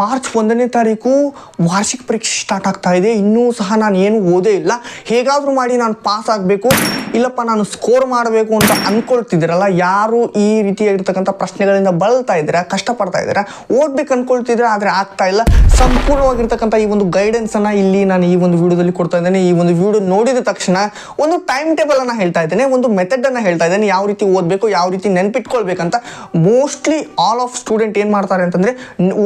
March ಒಂದನೇ ತಾರೀಕು ವಾರ್ಷಿಕ ಪರೀಕ್ಷೆ ಸ್ಟಾರ್ಟ್ ಆಗ್ತಾ ಇದೆ. ಇನ್ನೂ ಸಹ ನಾನು ಏನು ಓದೇ ಇಲ್ಲ. ಹೇಗಾದರೂ ಮಾಡಿ ನಾನು ಪಾಸ್ ಆಗಬೇಕು. ಇಲ್ಲಪ್ಪ, ನಾನು ಸ್ಕೋರ್ ಮಾಡಬೇಕು ಅಂತ ಅಂದ್ಕೊಳ್ತಿದ್ದೀರಲ್ಲ ಯಾರು ಈ ರೀತಿಯಾಗಿರ್ತಕ್ಕಂಥ ಪ್ರಶ್ನೆಗಳಿಂದ ಬಳಲ್ತಾ ಇದ್ದೀರಾ, ಕಷ್ಟಪಡ್ತಾ ಇದ್ದೀರಾ, ಓದ್ಬೇಕು ಅಂದ್ಕೊಳ್ತಿದ್ದೀರಾ ಆದರೆ ಆಗ್ತಾ ಇಲ್ಲ. ಸಂಪೂರ್ಣವಾಗಿರ್ತಕ್ಕಂಥ ಈ ಒಂದು ಗೈಡೆನ್ಸ್ ಅನ್ನ ಇಲ್ಲಿ ನಾನು ಈ ಒಂದು ವಿಡಿಯೋದಲ್ಲಿ ಕೊಡ್ತಾ ಇದ್ದೇನೆ. ಈ ಒಂದು ವಿಡಿಯೋ ನೋಡಿದ ತಕ್ಷಣ ಒಂದು ಟೈಮ್ ಟೇಬಲ್ ಅನ್ನ ಹೇಳ್ತಾ ಇದ್ದೇನೆ, ಒಂದು ಮೆಥಡ್ ಅನ್ನ ಹೇಳ್ತಾ ಇದ್ದೇನೆ. ಯಾವ ರೀತಿ ಓದಬೇಕು, ಯಾವ ರೀತಿ ನೆನ್ಪಿಟ್ಕೊಳ್ಬೇಕಂತ ಮೋಸ್ಟ್ಲಿ ಆಲ್ ಆಫ್ ಸ್ಟೂಡೆಂಟ್ ಏನು ಮಾಡ್ತಾರೆ ಅಂತಂದ್ರೆ,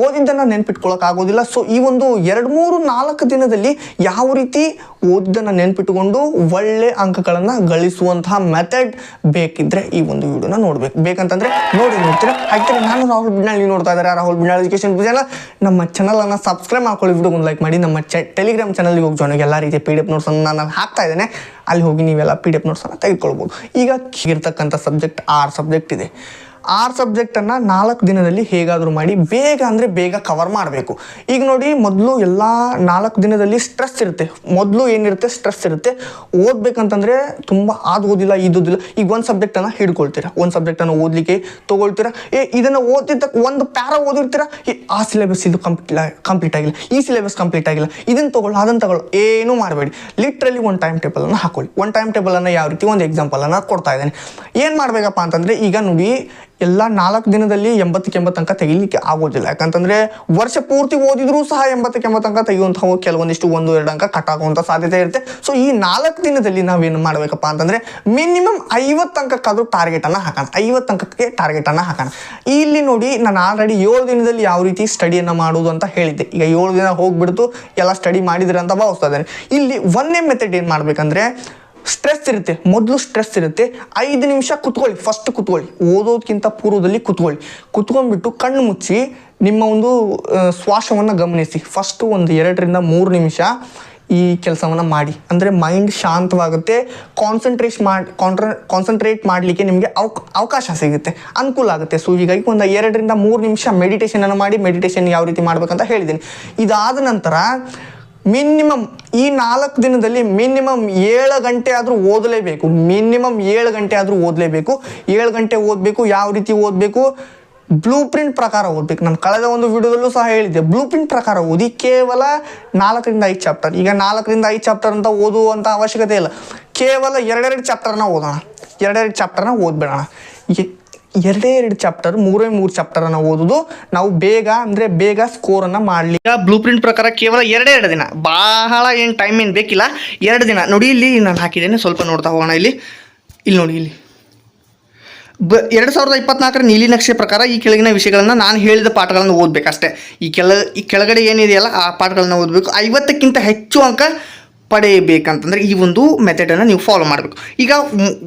ಓದಿದ್ದನ್ನ ನೆನ್ಪಿಟ್ಕೊಳಕ್ ಆಗೋದಿಲ್ಲ. ಸೊ ಈ ಒಂದು ಎರಡು ಮೂರು ನಾಲ್ಕು ದಿನದಲ್ಲಿ ಯಾವ ರೀತಿ ಓದಿದ್ದನ್ನ ನೆನ್ಪಿಟ್ಟುಕೊಂಡು ಒಳ್ಳೆ ಅಂಕಗಳನ್ನ ಗಳಿಸುವಂತಹ ಮೆಥಡ್ ಬೇಕಿದ್ರೆ ಈ ಒಂದು ವಿಡಿಯೋನ ನೋಡ್ಬೇಕು. ಬೇಕಂತಂದ್ರೆ ನೋಡಿ ನೋಡ್ತೀರಾ ಹಾಗೆ ನಾನು ರಾಹುಲ್ ಬಿಡ್ನಾಳ್ ನೋಡ್ತಾ ಇದ್ದಾರೆ. ರಾಹುಲ್ ಬಿಡ್ನಾಳ್ ಎಜುಕೇಶನ್ ಚಾನಲ್ ನಮ್ಮ ಚಾನಲ್ ಅನ್ನ ಸಬ್ಸ್ಕ್ರೈಬ್ ಮಾಡ್ಕೊಳ್ಳಿ. ವಿಡಿಯೋ ಒಂದು ಲೈಕ್ ಮಾಡಿ. ನಮ್ಮ ಟೆಲಿಗ್ರಾಮ್ ಚಾನಲ್ಗೆ ಹೋಗಿ ಜಾಯ್ನ್ ಎಲ್ಲ ರೀತಿಯ ಪಿ ಡಿ ಎಫ್ ನೋಟ್ಸನ್ನು ನಾನು ಹಾಕ್ತಾ ಇದ್ದೇನೆ. ಅಲ್ಲಿ ಹೋಗಿ ನೀವೆಲ್ಲ ಪಿ ಡಿ ಎಫ್ ನೋಟ್ಸನ್ನು ತೆಗೆದುಕೊಳ್ಬೋದು. ಈಗ ಇರ್ತಕ್ಕಂಥ ಸಬ್ಜೆಕ್ಟ್ ಆರು ಸಬ್ಜೆಕ್ಟ್ ಇದೆ. ಆರು ಸಬ್ಜೆಕ್ಟನ್ನು ನಾಲ್ಕು ದಿನದಲ್ಲಿ ಹೇಗಾದರೂ ಮಾಡಿ ಬೇಗ ಅಂದರೆ ಬೇಗ ಕವರ್ ಮಾಡಬೇಕು. ಈಗ ನೋಡಿ ಮೊದಲು ಎಲ್ಲ ನಾಲ್ಕು ದಿನದಲ್ಲಿ ಸ್ಟ್ರೆಸ್ ಇರುತ್ತೆ. ಮೊದಲು ಏನಿರುತ್ತೆ? ಸ್ಟ್ರೆಸ್ ಇರುತ್ತೆ. ಓದಬೇಕಂತಂದರೆ ತುಂಬ ಅದು ಓದಿಲ್ಲ ಇದ್ದುದಿಲ್ಲ ಈಗ ಒಂದು ಸಬ್ಜೆಕ್ಟನ್ನು ಹಿಡ್ಕೊಳ್ತೀರಾ? ಒಂದು ಸಬ್ಜೆಕ್ಟನ್ನು ಓದಲಿಕ್ಕೆ ತೊಗೊಳ್ತೀರಾ? ಏ, ಇದನ್ನು ಓದಿದ್ದ ಒಂದು ಪ್ಯಾರ ಓದಿರ್ತೀರಾ? ಏ, ಆ ಸಿಲೆಬಸ್ ಇದು ಕಂಪ್ಲೀಟ್ ಕಂಪ್ಲೀಟ್ ಆಗಿಲ್ಲ. ಈ ಸಿಲೆಬಸ್ ಕಂಪ್ಲೀಟ್ ಆಗಿಲ್ಲ. ಇದನ್ನು ತಗೊಳ್ಳು ಅದನ್ನು ತಗೊಳ್ಳೋ. ಏನೂ ಮಾಡಬೇಡಿ. ಲಿಟ್ರಲಿ ಒಂದು ಟೈಮ್ ಟೇಬಲನ್ನು ಹಾಕೊಳ್ಳಿ. ಒಂದು ಟೈಮ್ ಟೇಬಲನ್ನು ಯಾವ ರೀತಿ? ಒಂದು ಎಕ್ಸಾಂಪಲನ್ನು ಕೊಡ್ತಾ ಇದ್ದೇನೆ. ಏನು ಮಾಡಬೇಕಪ್ಪ ಅಂತಂದರೆ ಈಗ ನೋಡಿ ಎಲ್ಲ ನಾಲ್ಕು ದಿನದಲ್ಲಿ ಎಂಬತ್ತಕ್ಕೆ ಎಂಬತ್ತು ಅಂಕ ತೆಗಿಲಿಕ್ಕೆ ಆಗೋದಿಲ್ಲ. ಯಾಕಂತಂದ್ರೆ ವರ್ಷ ಪೂರ್ತಿ ಓದಿದ್ರೂ ಸಹ ಎಂಬತ್ತಕ್ಕೆ ಎಂಬತ್ತು ಅಂಕ ತೆಗೆಯುವಂತಹ ಕೆಲವೊಂದಿಷ್ಟು ಒಂದು, ಎರಡು ಅಂಕ ಕಟ್ ಆಗುವಂಥ ಸಾಧ್ಯತೆ ಇರುತ್ತೆ. ಸೊ ಈ ನಾಲ್ಕು ದಿನದಲ್ಲಿ ನಾವೇನು ಮಾಡಬೇಕಪ್ಪ ಅಂತಂದ್ರೆ ಮಿನಿಮಮ್ ಐವತ್ತು ಅಂಕಕ್ಕಾದ್ರೂ ಟಾರ್ಗೆಟ್ ಅನ್ನ ಹಾಕೋಣ. ಐವತ್ತು ಅಂಕಕ್ಕೆ ಟಾರ್ಗೆಟ್ ಅನ್ನ ಹಾಕೋಣ. ಇಲ್ಲಿ ನೋಡಿ ನಾನು ಆಲ್ರೆಡಿ ಏಳು ದಿನದಲ್ಲಿ ಯಾವ ರೀತಿ ಸ್ಟಡಿಯನ್ನು ಮಾಡುವುದು ಅಂತ ಹೇಳಿದ್ದೆ. ಈಗ ಏಳು ದಿನ ಹೋಗ್ಬಿಡ್ತು, ಎಲ್ಲ ಸ್ಟಡಿ ಮಾಡಿದ್ರೆ ಅಂತ ಭಾವಿಸ್ತಾ ಇದ್ದೇನೆ. ಇಲ್ಲಿ ಒಂದೇ ಮೆಥಡ್ ಏನು ಮಾಡ್ಬೇಕಂದ್ರೆ ಸ್ಟ್ರೆಸ್ ಇರುತ್ತೆ. ಮೊದಲು ಸ್ಟ್ರೆಸ್ ಇರುತ್ತೆ. ಐದು ನಿಮಿಷ ಕುತ್ಕೊಳ್ಳಿ. ಫಸ್ಟ್ ಕುತ್ಕೊಳ್ಳಿ. ಓದೋದಕ್ಕಿಂತ ಪೂರ್ವದಲ್ಲಿ ಕುತ್ಕೊಳ್ಳಿ. ಕುತ್ಕೊಂಡ್ಬಿಟ್ಟು ಕಣ್ಣು ಮುಚ್ಚಿ ನಿಮ್ಮ ಒಂದು ಶ್ವಾಸವನ್ನು ಗಮನಿಸಿ. ಫಸ್ಟು ಒಂದು ಎರಡರಿಂದ ಮೂರು ನಿಮಿಷ ಈ ಕೆಲಸವನ್ನು ಮಾಡಿ. ಅಂದರೆ ಮೈಂಡ್ ಶಾಂತವಾಗುತ್ತೆ. ಕಾನ್ಸಂಟ್ರೇಟ್ ಮಾಡಿ ಕಾನ್ಟ್ರ ಕಾನ್ಸಂಟ್ರೇಟ್ ಮಾಡಲಿಕ್ಕೆ ನಿಮಗೆ ಅವ್, ಅವಕಾಶ ಸಿಗುತ್ತೆ. ಅನುಕೂಲ ಆಗುತ್ತೆ. ಸೊ ಹೀಗಾಗಿ ಒಂದು ಎರಡರಿಂದ ಮೂರು ನಿಮಿಷ ಮೆಡಿಟೇಷನನ್ನು ಮಾಡಿ ಮೆಡಿಟೇಷನ್ ಯಾವ ರೀತಿ ಮಾಡಬೇಕಂತ ಹೇಳಿದ್ದೀನಿ ಇದಾದ ನಂತರ ಮಿನಿಮಮ್ ಈ ನಾಲ್ಕು ದಿನದಲ್ಲಿ ಮಿನಿಮಮ್ ಏಳು ಗಂಟೆ ಆದರೂ ಓದಲೇಬೇಕು. ಮಿನಿಮಮ್ ಏಳು ಗಂಟೆ ಆದರೂ ಓದಲೇಬೇಕು. ಏಳು ಗಂಟೆ ಓದಬೇಕು, ಯಾವ ರೀತಿ ಓದಬೇಕು? ಬ್ಲೂ ಪ್ರಿಂಟ್ ಪ್ರಕಾರ ಓದಬೇಕು. ನಾನು ಕಳೆದ ಒಂದು ವಿಡಿಯೋದಲ್ಲೂ ಸಹ ಹೇಳಿದ್ದೆ. ಬ್ಲೂ ಪ್ರಿಂಟ್ ಪ್ರಕಾರ ಓದಿ ಕೇವಲ ನಾಲ್ಕರಿಂದ ಐದು ಚಾಪ್ಟರ್ ಈಗ ನಾಲ್ಕರಿಂದ ಐದು ಚಾಪ್ಟರ್ ಅಂತ ಓದುವಂಥ ಅವಶ್ಯಕತೆ ಇಲ್ಲ. ಕೇವಲ ಎರಡೆರಡು ಚಾಪ್ಟರ್ನ ಓದೋಣ. ಎರಡೆರಡು ಚಾಪ್ಟರ್ನ ಓದ್ಬಿಡೋಣ. ಎ- ಎರಡೇ ಎರಡು ಚಾಪ್ಟರ್ ಮೂರೇ ಮೂರು ಚಾಪ್ಟರ್ ಅನ್ನ ಓದುದು. ನಾವು ಬೇಗ ಅಂದ್ರೆ ಬೇಗ ಸ್ಕೋರನ್ನು ಮಾಡಲಿ. ಈಗ ಬ್ಲೂ ಪ್ರಿಂಟ್ ಪ್ರಕಾರ ಕೇವಲ ಎರಡೇ ಎರಡು ದಿನ. ಬಹಳ ಏನು ಟೈಮ್ ಏನು ಬೇಕಿಲ್ಲ. ಎರಡು ದಿನ. ನೋಡಿ ಇಲ್ಲಿ ನಾನು ಹಾಕಿದ್ದೇನೆ. ಸ್ವಲ್ಪ ನೋಡ್ತಾ ಹೋಗೋಣ ಇಲ್ಲಿ. ಇಲ್ಲಿ ನೋಡಿ ಇಲ್ಲಿ. ಬ, ಎರಡು ಸಾವಿರದ ಇಪ್ಪತ್ನಾಲ್ಕರ ನೀಲಿ ನಕ್ಷೆ ಪ್ರಕಾರ ಈ ಕೆಳಗಿನ ವಿಷಯಗಳನ್ನು ನಾನು ಹೇಳಿದ ಪಾಠಗಳನ್ನು ಓದಬೇಕಷ್ಟೇ. ಈ ಕೆಳ, ಈ ಕೆಳಗಡೆ ಏನಿದೆಯಲ್ಲ ಆ ಪಾಠಗಳನ್ನು ಓದಬೇಕು. ಐವತ್ತಕ್ಕಿಂತ ಹೆಚ್ಚು ಅಂಕ ಪಡೆಯಬೇಕಂತಂದರೆ ಈ ಒಂದು ಮೆಥಡನ್ನು ನೀವು ಫಾಲೋ ಮಾಡಬೇಕು. ಈಗ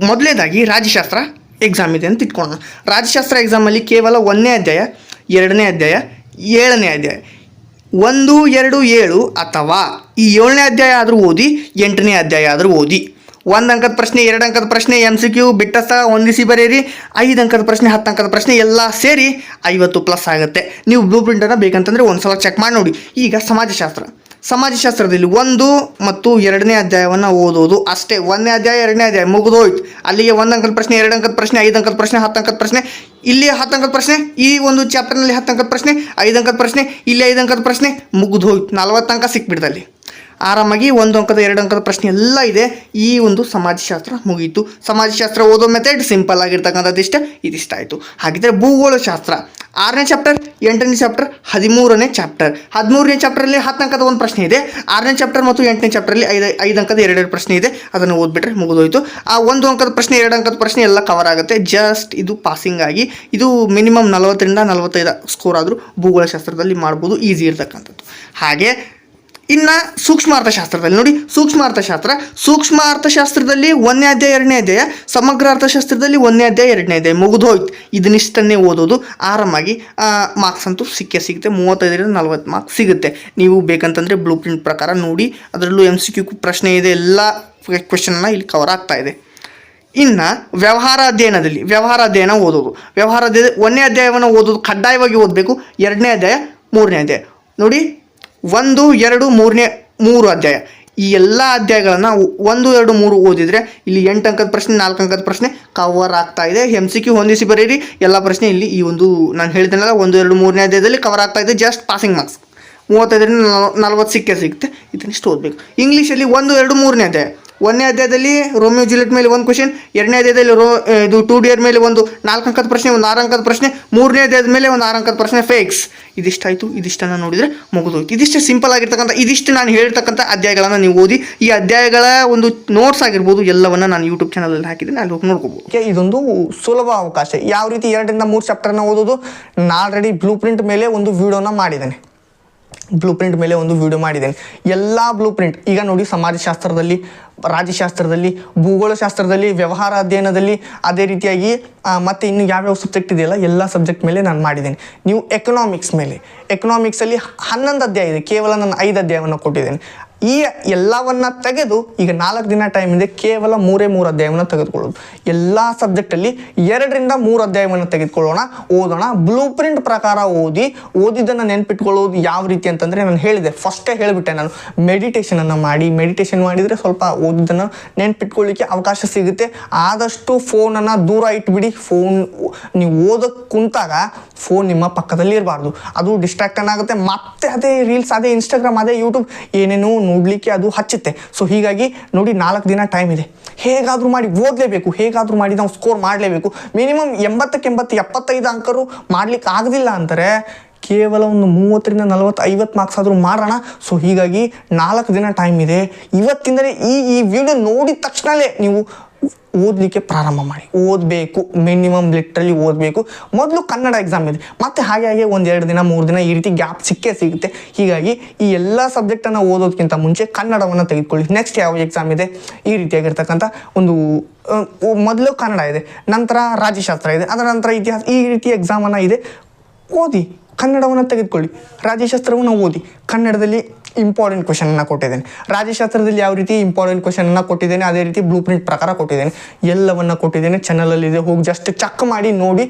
ಮೊದಲನೇದಾಗಿ ರಾಜ್ಯಶಾಸ್ತ್ರ ಎಕ್ಸಾಮ್ ಇದೆ ಅಂತ ಇಟ್ಕೊಳ್ಳೋಣ ರಾಜ್ಯಶಾಸ್ತ್ರ ಎಕ್ಸಾಮಲ್ಲಿ ಕೇವಲ ಒಂದನೇ ಅಧ್ಯಾಯ, ಎರಡನೇ ಅಧ್ಯಾಯ, ಏಳನೇ ಅಧ್ಯಾಯ. ಒಂದು, ಎರಡು, ಏಳು ಅಥವಾ ಈ ಏಳನೇ ಅಧ್ಯಾಯ ಆದರೂ ಓದಿ, ಎಂಟನೇ ಅಧ್ಯಾಯ ಆದರೂ ಓದಿ. ಒಂದು ಅಂಕದ ಪ್ರಶ್ನೆ ಎರಡು ಅಂಕದ ಪ್ರಶ್ನೆ ಎಂ ಸಿ ಕ್ಯೂ ಬಿಟ್ಟಸ್ತ ಹೊಂದಿಸಿ ಬರೀರಿ ಐದು ಅಂಕದ ಪ್ರಶ್ನೆ ಹತ್ತು ಅಂಕದ ಪ್ರಶ್ನೆ ಎಲ್ಲ ಸೇರಿ ಐವತ್ತು ಪ್ಲಸ್ ಆಗುತ್ತೆ ನೀವು ಬ್ಲೂ ಪ್ರಿಂಟನ್ನು ಬೇಕಂತಂದರೆ ಒಂದು ಸಲ ಚೆಕ್ ಮಾಡಿ ನೋಡಿ ಈಗ ಸಮಾಜಶಾಸ್ತ್ರ ಸಮಾಜಶಾಸ್ತ್ರದಲ್ಲಿ ಒಂದು ಮತ್ತು ಎರಡನೇ ಅಧ್ಯಾಯವನ್ನು ಓದೋದು ಅಷ್ಟೇ ಒಂದನೇ ಅಧ್ಯಾಯ ಎರಡನೇ ಅಧ್ಯಾಯ ಮುಗಿದೋಯ್ತು ಅಲ್ಲಿಗೆ ಒಂದು ಅಂಕದ ಪ್ರಶ್ನೆ ಎರಡು ಅಂಕದ ಪ್ರಶ್ನೆ ಐದು ಅಂಕದ ಪ್ರಶ್ನೆ ಹತ್ತು ಅಂಕದ ಪ್ರಶ್ನೆ ಇಲ್ಲಿ ಹತ್ತು ಅಂಕದ ಪ್ರಶ್ನೆ ಈ ಒಂದು ಚಾಪ್ಟರ್ನಲ್ಲಿ ಹತ್ತು ಅಂಕದ ಪ್ರಶ್ನೆ ಐದು ಅಂಕದ ಪ್ರಶ್ನೆ ಇಲ್ಲಿ ಐದು ಅಂಕದ ಪ್ರಶ್ನೆ ಮುಗಿದೋಯ್ತು ನಲ್ವತ್ತು ಅಂಕ ಸಿಕ್ಬಿಡ್ತಲ್ಲಿ ಆರಾಮಾಗಿ ಒಂದು ಅಂಕದ, ಎರಡು ಅಂಕದ ಪ್ರಶ್ನೆ ಎಲ್ಲ ಇದೆ. ಈ ಒಂದು ಸಮಾಜಶಾಸ್ತ್ರ ಮುಗೀತು. ಸಮಾಜಶಾಸ್ತ್ರ ಓದೋ ಮೆಥಡ್ ಸಿಂಪಲ್ ಆಗಿರ್ತಕ್ಕಂಥದ್ದು ಇಷ್ಟ ಇದಿಷ್ಟ ಆಯಿತು. ಹಾಗಿದ್ರೆ ಭೂಗೋಳಶಾಸ್ತ್ರ, ಆರನೇ ಚಾಪ್ಟರ್ ಎಂಟನೇ ಚಾಪ್ಟರ್ ಹದಿಮೂರನೇ ಚಾಪ್ಟರ್ ಹದಿಮೂರನೇ ಚಾಪ್ಟರಲ್ಲಿ ಹತ್ತು ಅಂಕದ ಒಂದು ಪ್ರಶ್ನೆ ಇದೆ. ಆರನೇ ಚಾಪ್ಟರ್ ಮತ್ತು ಎಂಟನೇ ಚಾಪ್ಟರಲ್ಲಿ ಐದು ಐದು ಅಂಕದ ಎರಡೆರಡು ಪ್ರಶ್ನೆ ಇದೆ. ಅದನ್ನು ಓದ್ಬಿಟ್ರೆ ಮುಗಿದೋಯ್ತು. ಆ ಒಂದು ಅಂಕದ ಪ್ರಶ್ನೆ, ಎರಡು ಅಂಕದ ಪ್ರಶ್ನೆ ಎಲ್ಲ ಕವರ್ ಆಗುತ್ತೆ. ಜಸ್ಟ್ ಇದು ಪಾಸಿಂಗ್ ಆಗಿ, ಇದು ಮಿನಿಮಮ್ ನಲವತ್ತರಿಂದ ನಲವತ್ತೈದು ಸ್ಕೋರ್ ಆದರೂ ಭೂಗೋಳಶಾಸ್ತ್ರದಲ್ಲಿ ಮಾಡ್ಬೋದು ಈಸಿ ಇರ್ತಕ್ಕಂಥದ್ದು. ಹಾಗೆ ಇನ್ನು ಸೂಕ್ಷ್ಮ ಅರ್ಥಶಾಸ್ತ್ರದಲ್ಲಿ ನೋಡಿ ಸೂಕ್ಷ್ಮ ಅರ್ಥಶಾಸ್ತ್ರ ಸೂಕ್ಷ್ಮ ಅರ್ಥಶಾಸ್ತ್ರದಲ್ಲಿ ಒಂದನೇ ಅಧ್ಯಾಯ, ಎರಡನೇ ಅಧ್ಯಾಯ, ಸಮಗ್ರ ಅರ್ಥಶಾಸ್ತ್ರದಲ್ಲಿ ಒಂದನೇ ಅಧ್ಯಾಯ, ಎರಡನೇ ಅಧ್ಯಾಯ ಮುಗಿದೋಯ್ತು ಇದನ್ನಿಷ್ಟನ್ನೇ ಓದೋದು ಆರಾಮಾಗಿ ಮಾರ್ಕ್ಸ್ ಅಂತೂ ಸಿಕ್ಕೇ ಸಿಗುತ್ತೆ. ಮೂವತ್ತೈದರಿಂದ ನಲ್ವತ್ತು ಮಾರ್ಕ್ಸ್ ಸಿಗುತ್ತೆ. ನೀವು ಬೇಕಂತಂದರೆ ಬ್ಲೂ ಪ್ರಿಂಟ್ ಪ್ರಕಾರ ನೋಡಿ, ಅದರಲ್ಲೂ ಎಂ ಸಿ ಕ್ಯೂ ಪ್ರಶ್ನೆ ಇದೆ, ಎಲ್ಲ ಕ್ವೆಶನ್ನ ಇಲ್ಲಿ ಕವರ್ ಆಗ್ತಾ ಇದೆ. ಇನ್ನು ವ್ಯವಹಾರ ಅಧ್ಯಯನದಲ್ಲಿ, ವ್ಯವಹಾರ ಅಧ್ಯಯನ ಓದೋದು. ವ್ಯವಹಾರ ಅಧ್ಯಯನ, ಒಂದನೇ ಅಧ್ಯಾಯವನ್ನು ಓದೋದು ಕಡ್ಡಾಯವಾಗಿ ಓದಬೇಕು, ಎರಡನೇ ಅಧ್ಯಾಯ, ಮೂರನೇ ಅಧ್ಯಾಯ. ನೋಡಿ ಒಂದು, ಎರಡು, ಮೂರನೇ, ಮೂರು ಅಧ್ಯಾಯ. ಈ ಎಲ್ಲ ಅಧ್ಯಾಯಗಳನ್ನು ಒಂದು, ಎರಡು, ಮೂರು ಓದಿದರೆ ಇಲ್ಲಿ ಎಂಟು ಅಂಕದ ಪ್ರಶ್ನೆ, ನಾಲ್ಕು ಅಂಕದ ಪ್ರಶ್ನೆ ಕವರ್ ಆಗ್ತಾ ಇದೆ. ಎಂ ಸಿ ಕ್ಯೂ ಹೊಂದಿಸಿ ಬರೀರಿ. ಎಲ್ಲ ಪ್ರಶ್ನೆ ಇಲ್ಲಿ ಈ ಒಂದು ನಾನು ಹೇಳ್ತೇನಲ್ಲ, ಒಂದು, ಎರಡು, ಮೂರನೇ ಅಧ್ಯಾಯದಲ್ಲಿ ಕವರ್ ಆಗ್ತಾ ಇದೆ. ಜಸ್ಟ್ ಪಾಸಿಂಗ್ ಮಾರ್ಕ್ಸ್ ಮೂವತ್ತೈದರಿಂದ ನಲ್ವತ್ತು ಸಿಕ್ಕೇ ಸಿಗುತ್ತೆ. ಇದನ್ನಿಷ್ಟು ಓದಬೇಕು. ಇಂಗ್ಲೀಷಲ್ಲಿ ಒಂದು, ಎರಡು, ಮೂರನೇ ಅಧ್ಯಾಯ. ಒಂದನೇ ಅಧ್ಯಾಯದಲ್ಲಿ ರೋಮಿಯೋ ಜಿಲೆಟ್ ಮೇಲೆ ಒಂದು ಕ್ವಶನ್ ಎರಡನೇ ಅಧ್ಯಾಯದಲ್ಲಿ ರೋ ಇದು ಟೂ ಡಿಯರ್ ಮೇಲೆ ಒಂದು ನಾಲ್ಕು ಅಂಕದ ಪ್ರಶ್ನೆ, ಒಂದು ಆರು ಅಂಕದ ಪ್ರಶ್ನೆ, ಮೂರನೇ ಅಧ್ಯಾಯದ ಮೇಲೆ ಒಂದು ಆರು ಅಂಕದ ಪ್ರಶ್ನೆ ಫೇಕ್ಸ್ ಇದಿಷ್ಟಾಯಿತು? ಇದಿಷ್ಟನ್ನು ನೋಡಿದರೆ ಮುಗಿದೋಯ್ತು. ಇದಿಷ್ಟು ಸಿಂಪಲ್ ಆಗಿರ್ತಕ್ಕಂಥ, ಇದಿಷ್ಟು ನಾನು ಹೇಳ್ತಕ್ಕಂಥ ಅಧ್ಯಾಯಗಳನ್ನು ನೀವು ಓದಿ, ಈ ಅಧ್ಯಾಯಗಳ ಒಂದು ನೋಟ್ಸ್ ಆಗಿರ್ಬೋದು, ಎಲ್ಲವನ್ನು ನಾನು ಯೂಟ್ಯೂಬ್ ಚಾನಲಲ್ಲಿ ಹಾಕಿದ್ದೀನಿ. ಅಲ್ಲಿ ಹೋಗಿ ನೋಡ್ಕೋಬೋದು. ಇದೊಂದು ಸುಲಭ ಅವಕಾಶ. ಯಾವ ರೀತಿ ಎರಡರಿಂದ ಮೂರು ಚಾಪ್ಟರ್ನ ಓದೋದು? ನಾನು ಆಲ್ರೆಡಿ ಬ್ಲೂ ಪ್ರಿಂಟ್ ಮೇಲೆ ಒಂದು ವಿಡಿಯೋನ ಮಾಡಿದ್ದೇನೆ. ಬ್ಲೂ ಪ್ರಿಂಟ್ ಮೇಲೆ ಒಂದು ವಿಡಿಯೋ ಮಾಡಿದ್ದೇನೆ. ಎಲ್ಲ ಬ್ಲೂ ಪ್ರಿಂಟ್ ಈಗ ನೋಡಿ ಸಮಾಜಶಾಸ್ತ್ರದಲ್ಲಿ, ರಾಜ್ಯಶಾಸ್ತ್ರದಲ್ಲಿ, ಭೂಗೋಳಶಾಸ್ತ್ರದಲ್ಲಿ, ವ್ಯವಹಾರ ಅಧ್ಯಯನದಲ್ಲಿ ಅದೇ ರೀತಿಯಾಗಿ ಮತ್ತು ಇನ್ನು ಯಾವ್ಯಾವ ಸಬ್ಜೆಕ್ಟ್ ಇದೆಯಲ್ಲ, ಎಲ್ಲ ಸಬ್ಜೆಕ್ಟ್ ಮೇಲೆ ನಾನು ಮಾಡಿದ್ದೇನೆ. ನೀವು ಎಕನಾಮಿಕ್ಸ್ ಮೇಲೆ. ಎಕನಾಮಿಕ್ಸಲ್ಲಿ ಹನ್ನೊಂದು ಅಧ್ಯಾಯ ಇದೆ, ಕೇವಲ ನಾನು ಐದು ಅಧ್ಯಾಯವನ್ನು ಕೊಟ್ಟಿದ್ದೇನೆ. ಈ ಎಲ್ಲವನ್ನ ತೆಗೆದು ಈಗ ನಾಲ್ಕು ದಿನ ಟೈಮ್ ಇದೆ, ಕೇವಲ ಮೂರೇ ಮೂರು ಅಧ್ಯಾಯವನ್ನು ತೆಗೆದುಕೊಳ್ಳೋದು. ಎಲ್ಲ ಸಬ್ಜೆಕ್ಟಲ್ಲಿ ಎರಡರಿಂದ ಮೂರು ಅಧ್ಯಾಯವನ್ನು ತೆಗೆದುಕೊಳ್ಳೋಣ, ಓದೋಣ. ಬ್ಲೂ ಪ್ರಿಂಟ್ ಪ್ರಕಾರ ಓದಿ, ಓದಿದ್ದನ್ನು ನೆನ್ಪಿಟ್ಕೊಳ್ಳೋದು ಯಾವ ರೀತಿ ಅಂತಂದರೆ ನಾನು ಹೇಳಿದೆ. ಫಸ್ಟೇ ಹೇಳಿಬಿಟ್ಟೆ ನಾನು ಮೆಡಿಟೇಷನನ್ನು ಮಾಡಿ. ಮೆಡಿಟೇಷನ್ ಮಾಡಿದರೆ ಸ್ವಲ್ಪ ಓದಿದ್ದನ್ನು ನೆನ್ಪಿಟ್ಕೊಳ್ಳಿಕ್ಕೆ ಅವಕಾಶ ಸಿಗುತ್ತೆ. ಆದಷ್ಟು ಫೋನನ್ನು ದೂರ ಇಟ್ಬಿಡಿ. ಫೋನ್ ನೀವು ಓದೋಕ್ಕೆ ಕುಂತಾಗ ಫೋನ್ ನಿಮ್ಮ ಪಕ್ಕದಲ್ಲಿ ಇರಬಾರ್ದು. ಅದು ಡಿಸ್ಟ್ರಾಕ್ಟನ್ ಆಗುತ್ತೆ ಮತ್ತೆ ಅದೇ ರೀಲ್ಸ್ ಅದೇ ಇನ್ಸ್ಟಾಗ್ರಾಮ್ ಅದೇ ಯೂಟ್ಯೂಬ್ ಏನೇನೋ ನೋಡಲಿಕ್ಕೆ ಅದು ಹಚ್ಚುತ್ತೆ. ಸೊ ಹೀಗಾಗಿ ನೋಡಿ ನಾಲ್ಕು ದಿನ ಟೈಮ್ ಇದೆ. ಹೇಗಾದರೂ ಮಾಡಿ ಓದಲೇಬೇಕು, ಹೇಗಾದರೂ ಮಾಡಿ ನಾವು ಸ್ಕೋರ್ ಮಾಡಲೇಬೇಕು. ಮಿನಿಮಮ್ ಎಂಬತ್ತಕ್ಕೆ ಎಂಬತ್ತು ಎಪ್ಪತ್ತೈದು ಅಂಕರು ಮಾಡ್ಲಿಕ್ಕೆ ಆಗದಿಲ್ಲ ಅಂದರೆ ಕೇವಲ ಒಂದು ಮೂವತ್ತರಿಂದ ನಲವತ್ತು ಐವತ್ತು ಮಾರ್ಕ್ಸ್ ಆದರೂ ಮಾಡೋಣ. ಸೊ ಹೀಗಾಗಿ ನಾಲ್ಕು ದಿನ ಟೈಮ್ ಇದೆ. ಇವತ್ತಿಂದಲೇ ಈ ಈ ವಿಡಿಯೋ ನೋಡಿದ ತಕ್ಷಣವೇ ನೀವು ಓದಲಿಕ್ಕೆ ಪ್ರಾರಂಭ ಮಾಡಿ. ಓದಬೇಕು ಮಿನಿಮಮ್ ಲಿಟ್ರಲ್ಲಿ ಓದಬೇಕು. ಮೊದಲು ಕನ್ನಡ ಎಕ್ಸಾಮ್ ಇದೆ. ಮತ್ತೆ ಹಾಗೆ ಹಾಗೆ ಒಂದೆರಡು ದಿನ, ಮೂರು ದಿನ ಈ ರೀತಿ ಗ್ಯಾಪ್ ಸಿಕ್ಕೇ ಸಿಗುತ್ತೆ. ಹೀಗಾಗಿ ಈ ಎಲ್ಲ ಸಬ್ಜೆಕ್ಟನ್ನು ಓದೋದಕ್ಕಿಂತ ಮುಂಚೆ ಕನ್ನಡವನ್ನು ತೆಗೆದುಕೊಳ್ಳಿ. ನೆಕ್ಸ್ಟ್ ಯಾವ ಎಕ್ಸಾಮ್ ಇದೆ? ಈ ರೀತಿಯಾಗಿರ್ತಕ್ಕಂಥ ಒಂದು ಮೊದಲು ಕನ್ನಡ ಇದೆ. ನಂತರ ರಾಜ್ಯಶಾಸ್ತ್ರ ಇದೆ. ಅದರ ನಂತರ ಇತಿಹಾಸ, ಈ ರೀತಿ ಎಕ್ಸಾಮನ್ನು ಇದೆ. ಓದಿ, ಕನ್ನಡವನ್ನು ತೆಗೆದುಕೊಳ್ಳಿ. ರಾಜ್ಯಶಾಸ್ತ್ರವನ್ನು ಓದಿ. ಕನ್ನಡದಲ್ಲಿ ಇಂಪಾರ್ಟೆಂಟ್ ಕ್ವಶನನ್ನು ಕೊಟ್ಟಿದ್ದೇನೆ. ರಾಜ್ಯಶಾಸ್ತ್ರದಲ್ಲಿ ಯಾವ ರೀತಿ ಇಂಪಾರ್ಟೆಂಟ್ ಕ್ವಶನನ್ನು ಕೊಟ್ಟಿದ್ದೇನೆ, ಅದೇ ರೀತಿ ಬ್ಲೂ ಪ್ರಿಂಟ್ ಪ್ರಕಾರ ಕೊಟ್ಟಿದ್ದೇನೆ. ಎಲ್ಲವನ್ನು ಕೊಟ್ಟಿದ್ದೇನೆ ಚಾನಲಲ್ಲಿದೆ ಹೋಗಿ ಜಸ್ಟ್ ಚೆಕ್ ಮಾಡಿ ನೋಡಿ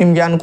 ನಿಮಗೆ ಅನುಕೂಲ